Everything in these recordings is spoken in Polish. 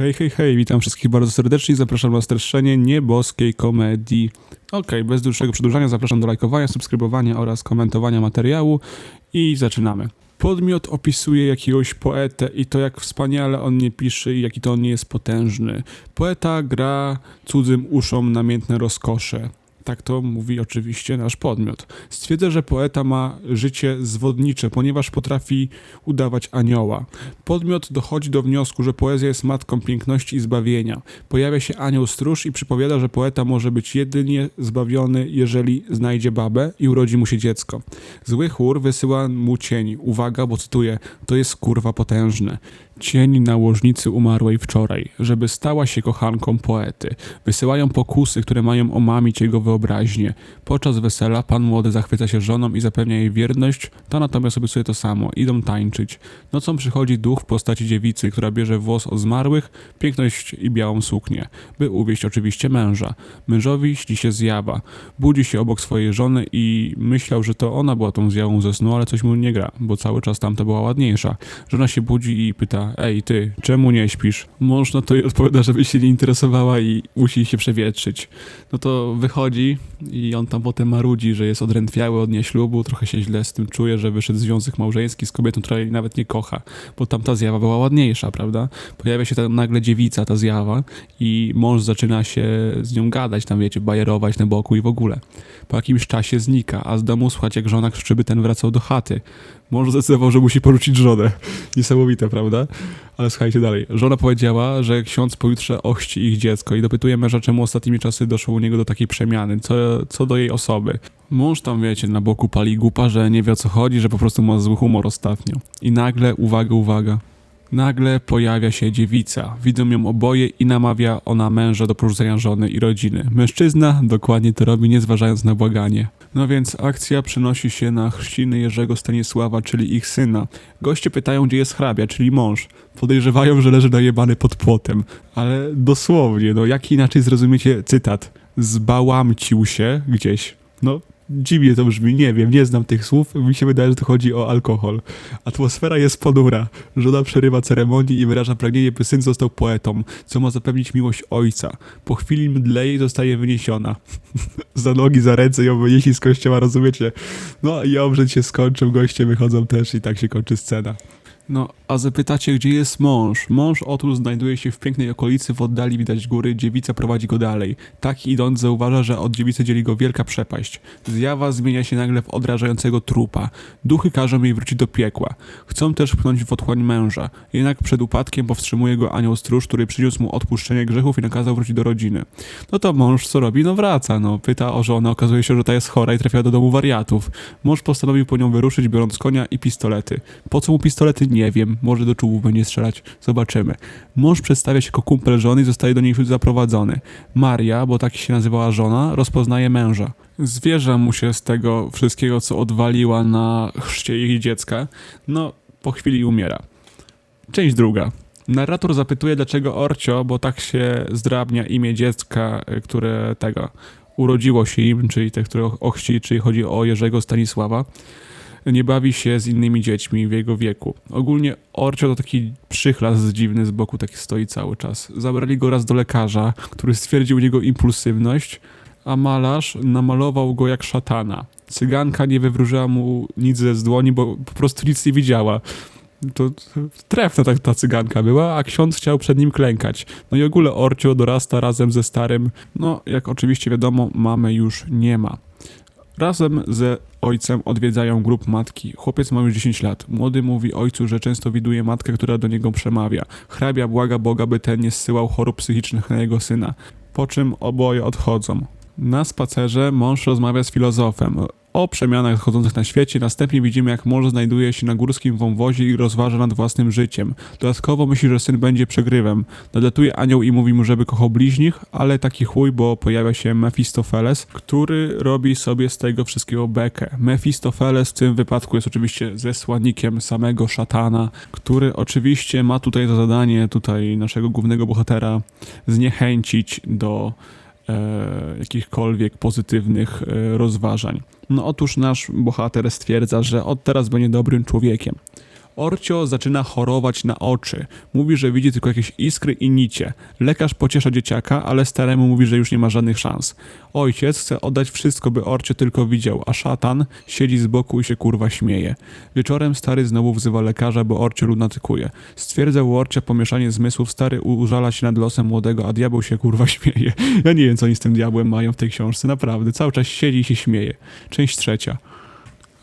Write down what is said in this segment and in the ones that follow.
Hej, hej, hej, witam wszystkich bardzo serdecznie zapraszam na streszczenie nieboskiej komedii. Okej, bez dłuższego przedłużania zapraszam do lajkowania, subskrybowania oraz komentowania materiału i zaczynamy. Podmiot opisuje jakiegoś poetę i to jak wspaniale on nie pisze i jaki to on nie jest potężny. Poeta gra cudzym uszom namiętne rozkosze. Tak to mówi oczywiście nasz podmiot. Stwierdza, że poeta ma życie zwodnicze, ponieważ potrafi udawać anioła. Podmiot dochodzi do wniosku, że poezja jest matką piękności i zbawienia. Pojawia się anioł stróż i przypowiada, że poeta może być jedynie zbawiony, jeżeli znajdzie babę i urodzi mu się dziecko. Zły chór wysyła mu cień. Uwaga, bo cytuję, to jest kurwa potężne. Cień nałożnicy umarłej wczoraj, żeby stała się kochanką poety. Wysyłają pokusy, które mają omamić jego wyobraźnię. Podczas wesela pan młody zachwyca się żoną i zapewnia jej wierność, ta natomiast obiecuje to samo. Idą tańczyć. Nocą przychodzi duch w postaci dziewicy, która bierze włos od zmarłych, piękność i białą suknię, by uwieść oczywiście męża. Mężowi śni się zjawa. Budzi się obok swojej żony i myślał, że to ona była tą zjawą ze snu, ale coś mu nie gra, bo cały czas tamta była ładniejsza. Żona się budzi i pyta, ej ty, czemu nie śpisz? Mąż na to jej odpowiada, żeby się nie interesowała i musi się przewietrzyć. No to wychodzi i on tam potem marudzi, że jest odrętwiały od nieślubu, trochę się źle z tym czuje, że wyszedł związek małżeński z kobietą, która jej nawet nie kocha, bo tamta zjawa była ładniejsza, prawda? Pojawia się tam nagle dziewica, ta zjawa i mąż zaczyna się z nią gadać, tam wiecie, bajerować na boku i w ogóle. Po jakimś czasie znika, a z domu słuchać jak żona krzyczy, by ten wracał do chaty. Mąż zdecydował, że musi porzucić żonę. Niesamowite, prawda? Ale słuchajcie dalej. Żona powiedziała, że ksiądz pojutrze ochci ich dziecko i dopytuje męża, czemu ostatnimi czasy doszło u niego do takiej przemiany, co, co do jej osoby. Mąż tam, wiecie, na boku pali głupa, że nie wie o co chodzi, że po prostu ma zły humor ostatnio. I nagle, uwaga, uwaga, Nagle pojawia się dziewica. Widzą ją oboje i namawia ona męża do porzucenia żony i rodziny. Mężczyzna dokładnie to robi, nie zważając na błaganie. No więc akcja przenosi się na chrzciny Jerzego Stanisława, czyli ich syna. Goście pytają, gdzie jest hrabia, czyli mąż. Podejrzewają, że leży najebany pod płotem. Ale dosłownie, no jak inaczej zrozumiecie cytat? Zbałamcił się gdzieś. No, dziwnie to brzmi, nie wiem, nie znam tych słów, mi się wydaje, że to chodzi o alkohol. Atmosfera jest ponura. Żona przerywa ceremonii i wyraża pragnienie, by syn został poetą, co ma zapewnić miłość ojca. Po chwili mdleje i zostaje wyniesiona. za nogi, za ręce ją wynieśli z kościoła, rozumiecie? No i obrzęd się skończył, goście wychodzą też i tak się kończy scena. No, a zapytacie, gdzie jest mąż? Mąż otóż znajduje się w pięknej okolicy, w oddali widać góry, dziewica prowadzi go dalej. Tak idąc zauważa, że od dziewicy dzieli go wielka przepaść. Zjawa zmienia się nagle w odrażającego trupa. Duchy każą jej wrócić do piekła. Chcą też pchnąć w otchłań męża. Jednak przed upadkiem powstrzymuje go anioł stróż, który przyniósł mu odpuszczenie grzechów i nakazał wrócić do rodziny. No to mąż co robi? No wraca, no. Pyta o żonę, okazuje się, że ta jest chora i trafia do domu wariatów. Mąż postanowił po nią wyruszyć, biorąc konia i pistolety. Po co mu pistolety? Nie wiem. Może do czołów będzie strzelać. Zobaczymy. Mąż przedstawia się jako kumpel żony i zostaje do niej zaprowadzony. Maria, bo tak się nazywała żona, rozpoznaje męża. Zwierza mu się z tego wszystkiego, co odwaliła na chrzcie ich dziecka. No, po chwili umiera. Część druga. Narrator zapytuje, dlaczego Orcio, bo tak się zdrabnia imię dziecka, y, które tego urodziło się im, czyli te, które ochci, czyli chodzi o Jerzego Stanisława nie bawi się z innymi dziećmi w jego wieku. Ogólnie Orcio to taki przychlas dziwny z boku, taki stoi cały czas. Zabrali go raz do lekarza, który stwierdził jego impulsywność, a malarz namalował go jak szatana. Cyganka nie wywróżyła mu nic ze z dłoni, bo po prostu nic nie widziała. To, trefna ta, ta cyganka była, a ksiądz chciał przed nim klękać. No i ogóle Orcio dorasta razem ze starym, no jak oczywiście wiadomo, mamy już nie ma. Razem ze ojcem odwiedzają grup matki. Chłopiec ma już 10 lat. Młody mówi ojcu, że często widuje matkę, która do niego przemawia. Hrabia błaga Boga, by ten nie zsyłał chorób psychicznych na jego syna. Po czym oboje odchodzą. Na spacerze mąż rozmawia z filozofem o przemianach zachodzących na świecie. Następnie widzimy, jak mąż znajduje się na górskim wąwozie i rozważa nad własnym życiem. Dodatkowo myśli, że syn będzie przegrywem. Nadlatuje anioł i mówi mu, żeby kochał bliźnich, ale taki chuj, bo pojawia się Mefistofeles, który robi sobie z tego wszystkiego bekę. Mefistofeles w tym wypadku jest oczywiście zesłannikiem samego szatana, który oczywiście ma tutaj za zadanie tutaj naszego głównego bohatera zniechęcić do jakichkolwiek pozytywnych e, rozważań. No otóż nasz bohater stwierdza, że od teraz będzie dobrym człowiekiem. Orcio zaczyna chorować na oczy. Mówi, że widzi tylko jakieś iskry i nicie. Lekarz pociesza dzieciaka, ale staremu mówi, że już nie ma żadnych szans. Ojciec chce oddać wszystko, by Orcio tylko widział, a szatan siedzi z boku i się kurwa śmieje. Wieczorem stary znowu wzywa lekarza, bo Orcio lunatykuje. Stwierdza u Orcia pomieszanie zmysłów, stary użala się nad losem młodego, a diabeł się kurwa śmieje. Ja nie wiem, co oni z tym diabłem mają w tej książce, naprawdę. Cały czas siedzi i się śmieje. Część trzecia.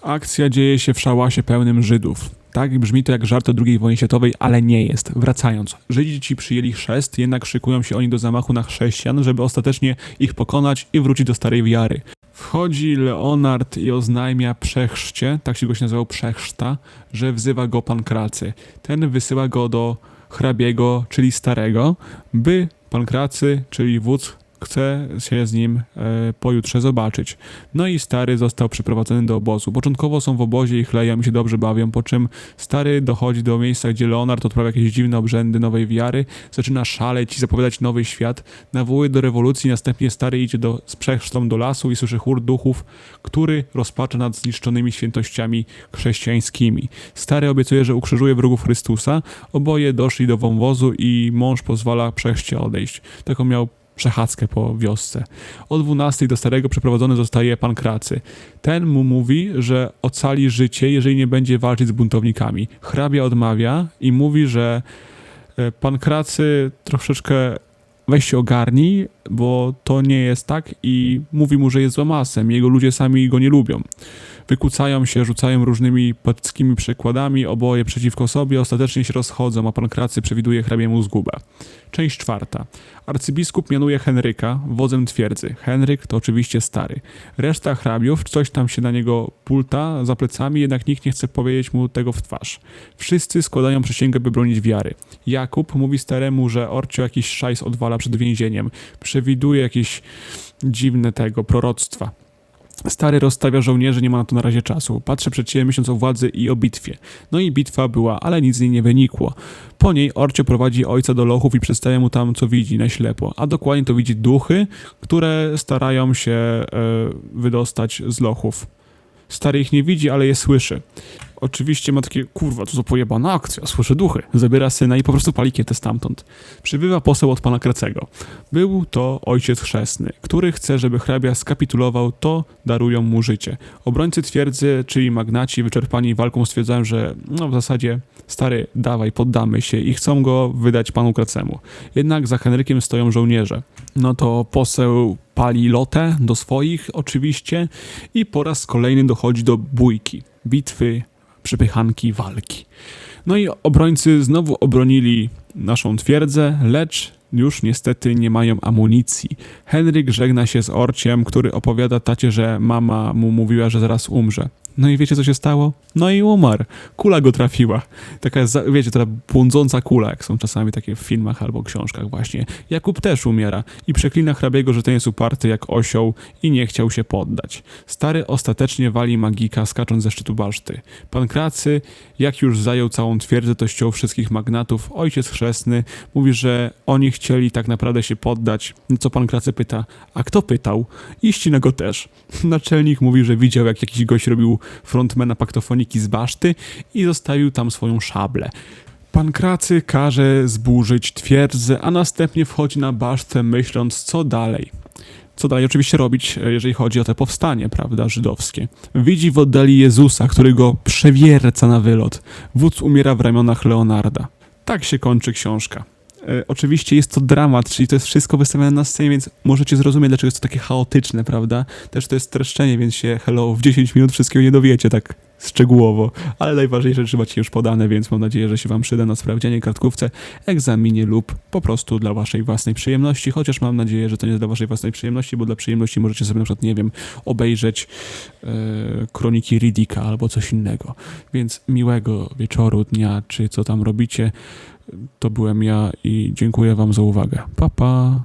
Akcja dzieje się w szałasie pełnym Żydów. Tak, brzmi to jak żart o II wojnie światowej, ale nie jest. Wracając, Żydzi ci przyjęli chrzest, jednak szykują się oni do zamachu na chrześcijan, żeby ostatecznie ich pokonać i wrócić do starej wiary. Wchodzi Leonard i oznajmia przechrzcie, tak się goś nazywał przechrzta, że wzywa go pan Kracy. Ten wysyła go do hrabiego, czyli starego, by pan Kracy, czyli wódz chce się z nim e, pojutrze zobaczyć. No i stary został przyprowadzony do obozu. Początkowo są w obozie i chleją się dobrze bawią, po czym stary dochodzi do miejsca, gdzie Leonard odprawia jakieś dziwne obrzędy nowej wiary, zaczyna szaleć i zapowiadać nowy świat, nawołuje do rewolucji, następnie stary idzie do, z przechrztą do lasu i słyszy chór duchów, który rozpacza nad zniszczonymi świętościami chrześcijańskimi. Stary obiecuje, że ukrzyżuje wrogów Chrystusa, oboje doszli do wąwozu i mąż pozwala przechrzcie odejść. Taką miał przechadzkę po wiosce. O 12 do starego przeprowadzony zostaje pan Kracy. Ten mu mówi, że ocali życie, jeżeli nie będzie walczyć z buntownikami. Hrabia odmawia i mówi, że e, pan Kracy troszeczkę weź się ogarnij, bo to nie jest tak i mówi mu, że jest złamasem. Jego ludzie sami go nie lubią. Wykłócają się, rzucają różnymi packimi przykładami, oboje przeciwko sobie, ostatecznie się rozchodzą, a pan Kracy przewiduje hrabiemu zgubę. Część czwarta. Arcybiskup mianuje Henryka wodzem twierdzy. Henryk to oczywiście stary. Reszta hrabiów coś tam się na niego pulta za plecami, jednak nikt nie chce powiedzieć mu tego w twarz. Wszyscy składają przysięgę, by bronić wiary. Jakub mówi staremu, że Orcio jakiś szajs odwala przed więzieniem. Przewiduje jakieś dziwne tego proroctwa. Stary rozstawia żołnierzy, nie ma na to na razie czasu. Patrzę przed siebie myśląc o władzy i o bitwie. No i bitwa była, ale nic z niej nie wynikło. Po niej Orcio prowadzi ojca do lochów i przedstawia mu tam, co widzi na ślepo. A dokładnie to widzi duchy, które starają się e, wydostać z lochów. Stary ich nie widzi, ale je słyszy. Oczywiście ma takie, kurwa, to za pojebana akcja, słyszę duchy. Zabiera syna i po prostu pali kietę stamtąd. Przybywa poseł od pana Kracego. Był to ojciec chrzestny, który chce, żeby hrabia skapitulował, to darują mu życie. Obrońcy twierdzy, czyli magnaci wyczerpani walką stwierdzają, że no w zasadzie stary, dawaj, poddamy się i chcą go wydać panu Kracemu. Jednak za Henrykiem stoją żołnierze. No to poseł pali lotę do swoich oczywiście i po raz kolejny dochodzi do bójki, bitwy, przepychanki, walki. No i obrońcy znowu obronili naszą twierdzę, lecz już niestety nie mają amunicji. Henryk żegna się z Orciem, który opowiada tacie, że mama mu mówiła, że zaraz umrze. No i wiecie co się stało? No i umarł. Kula go trafiła. Taka, wiecie, ta błądząca kula, jak są czasami takie w filmach albo książkach właśnie. Jakub też umiera i przeklina hrabiego, że ten jest uparty jak osioł i nie chciał się poddać. Stary ostatecznie wali magika, skacząc ze szczytu baszty. Pan Kracy, jak już zajął całą twierdzę, to ściął wszystkich magnatów. Ojciec chrzestny mówi, że oni chcieli tak naprawdę się poddać. Co pan Kracy pyta? A kto pytał? I ścina go też. Naczelnik mówi, że widział, jak jakiś gość robił frontmana paktofoniki z baszty i zostawił tam swoją szablę. Pan Kracy każe zburzyć twierdzę, a następnie wchodzi na basztę myśląc, co dalej. Co dalej oczywiście robić, jeżeli chodzi o te powstanie, prawda, żydowskie. Widzi w oddali Jezusa, który go przewierca na wylot. Wódz umiera w ramionach Leonarda. Tak się kończy książka. E, oczywiście jest to dramat, czyli to jest wszystko wystawione na scenie, więc możecie zrozumieć, dlaczego jest to takie chaotyczne, prawda? Też to jest streszczenie, więc się hello, w 10 minut wszystkiego nie dowiecie tak szczegółowo, ale najważniejsze rzeczy macie już podane, więc mam nadzieję, że się wam przyda na sprawdzianie kartkówce, egzaminie lub po prostu dla waszej własnej przyjemności, chociaż mam nadzieję, że to nie dla waszej własnej przyjemności, bo dla przyjemności możecie sobie na przykład, nie wiem, obejrzeć e, kroniki Riddicka albo coś innego. Więc miłego wieczoru, dnia, czy co tam robicie. To byłem ja i dziękuję wam za uwagę. Pa, pa!